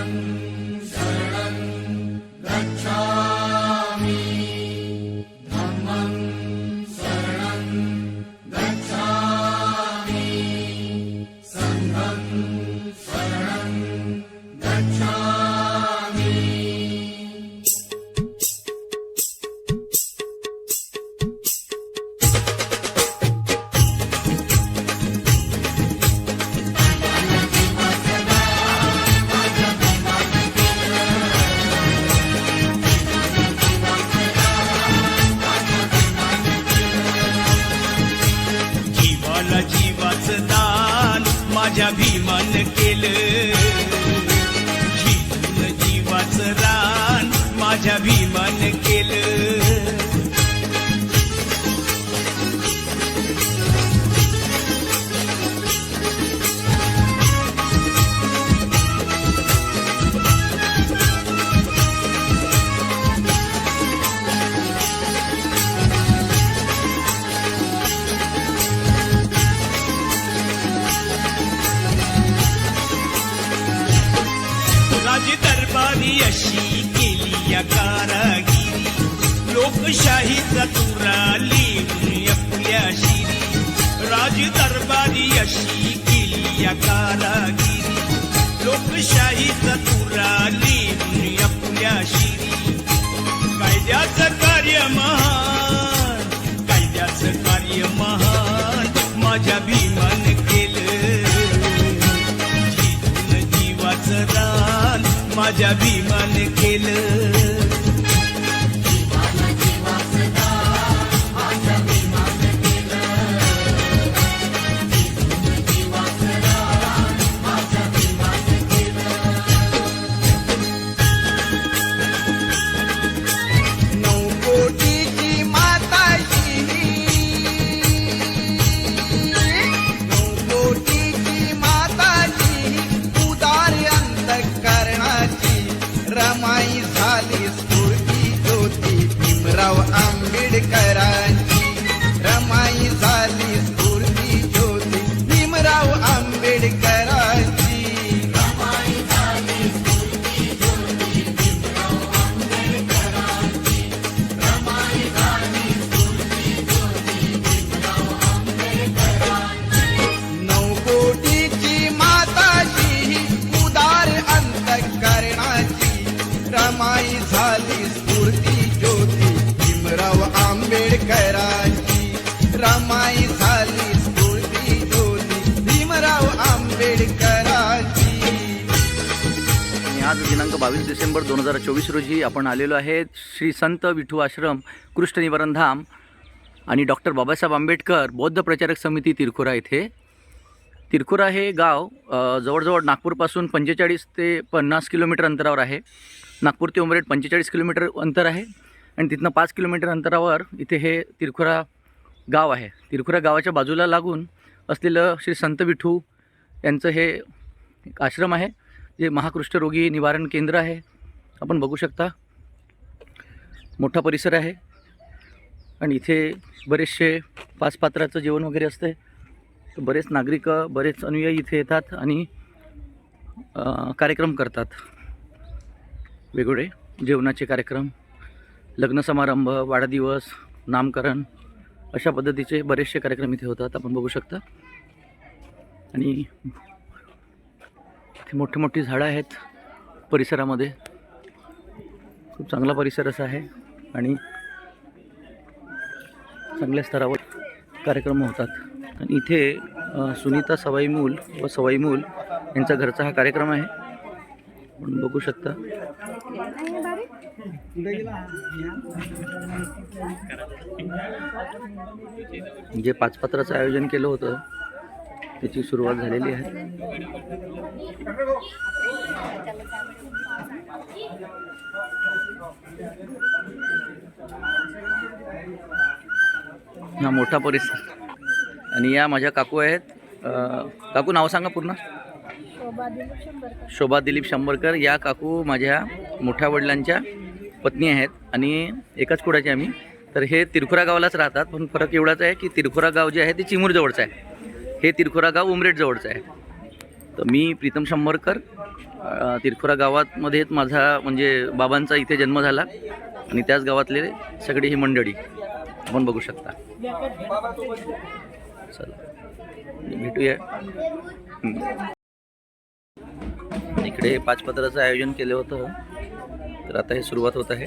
Ang दान माझ्या भीमान केलं अशी केली या कारागिरी. लोकशाहीचा तुरा लिहून आपल्या शिरी. राजदरबारी अशी केली या कारागिरी. लोकशाहीचा तुरा लिहून आपल्या शिरी. कायद्याचं कार्य महान कायद्याचं कार्य महान. माझ्या भी माझ्या भीमान केलं. भीमराव आंबेडकरांची. रमाई झाली स्फूर्ती ज्योती. भीमराव आंबेडकरांची. नऊ कोटीची उदार अंतकरणाची. रमाई झाली स्फूर्ती रमाई झाली स्फूर्ती भीमराव आंबेडकरांची. आणि आज दिनांक बावीस डिसेंबर दोन हजार चोवीस रोजी आपण आलेलो आहे श्री संत विठू आश्रम कृष्ण निवारण धाम आणि डॉक्टर बाबासाहेब आंबेडकर बौद्ध प्रचारक समिती तिरखुरा इथे. तिरखुरा हे गाव जवळजवळ नागपूरपासून पंचेचाळीस ते पन्नास किलोमीटर अंतरावर आहे. नागपूर ते उमरेड पंचेचाळीस किलोमीटर अंतर आहे आणि तिथनं पाच किलोमीटर अंतरावर इथे हे तिरखुरा गाव आहे. तिरखुरा गावाच्या बाजूला लागून असलेलं श्री संत विठू यांचं हे एक आश्रम आहे. जे महाकृष्ठरोगी निवारण केंद्र आहे. आपण बघू शकता. मोठा परिसर आहे. आणि इथे बरेचसे पाच पात्राचं जेवण वगैरे असते. तर बरेच नागरिक बरेच अनुयायी इथे येतात आणि कार्यक्रम करतात. वेगवेगळे जेवणाचे कार्यक्रम लग्न समारंभ वाढदिवस नामकरण अशा पद्धतीचे बरेचसे कार्यक्रम इथे होतात आपण बघू शकता. आणि इथे मोठी मोठी झाडं आहेत परिसरामध्ये. खूप चांगला परिसर असा आहे आणि चांगल्या स्तरावर कार्यक्रम होतात. आणि इथे सुनीता सवाई मूल व सवाई मूल यांचा घरचा हा कार्यक्रम आहे. आपण बघू शकता. जे पाचपत्राचं आयोजन केलं होतं त्याची सुरुवात झालेली आहे. हा मोठा परिसर. आणि या माझ्या काकू आहेत. काकू नाव सांगा पूर्ण. शोभा दिलीप शंभरकर. या काकू माझ्या मोठ्या वडिलांच्या पत्नी आहेत आणि एकाच कुडाचे आम्ही. तर हे तिरखुरा गावालाच राहतात पण फरक एवढाच आहे की तिरखुरा गाव जे आहे ते चिमूरजवळचं आहे. हे तिरखुरा गाव उमरेडजवळचं आहे. तर मी प्रीतम शंभरकर तिरखुरा गावातमध्येच माझा म्हणजे बाबांचा इथे जन्म झाला आणि त्याच गावातले सगळी ही मंडळी. आपण बघू शकता. चला भेटूया. इकडे पाच पत्राचं आयोजन केलं होतं. तर हे सुरुवात होत आहे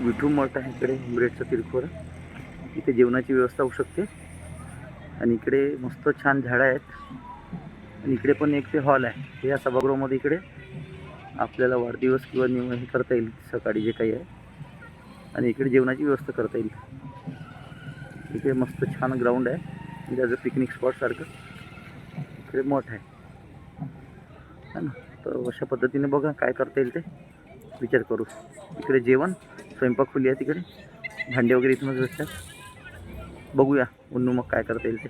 विठू मठ आहे इकडे ब्रेडचं तिरखोर इथे जेवणाची व्यवस्था होऊ शकते. आणि इकडे मस्त छान झाडं आहेत. आणि इकडे पण एक ते हॉल आहे. हे या सभागृहामध्ये इकडे आपल्याला वाढदिवस किंवा निम हे करता येईल सकाळी जे काही आहे. आणि इकडे जेवणाची व्यवस्था करता येईल. इकडे मस्त छान ग्राउंड आहे. म्हणजे ॲज अ पिकनिक स्पॉटसारखं इकडे मठ आहे. है ना. तर अशा पद्धतीने बघा काय करता येईल ते विचार करू. इकडे जेवण स्वयंपाक खुली आहे तिकडे. भांडे वगैरे इथूनच भेटतात बघूया उन्नू मग काय करता येईल ते.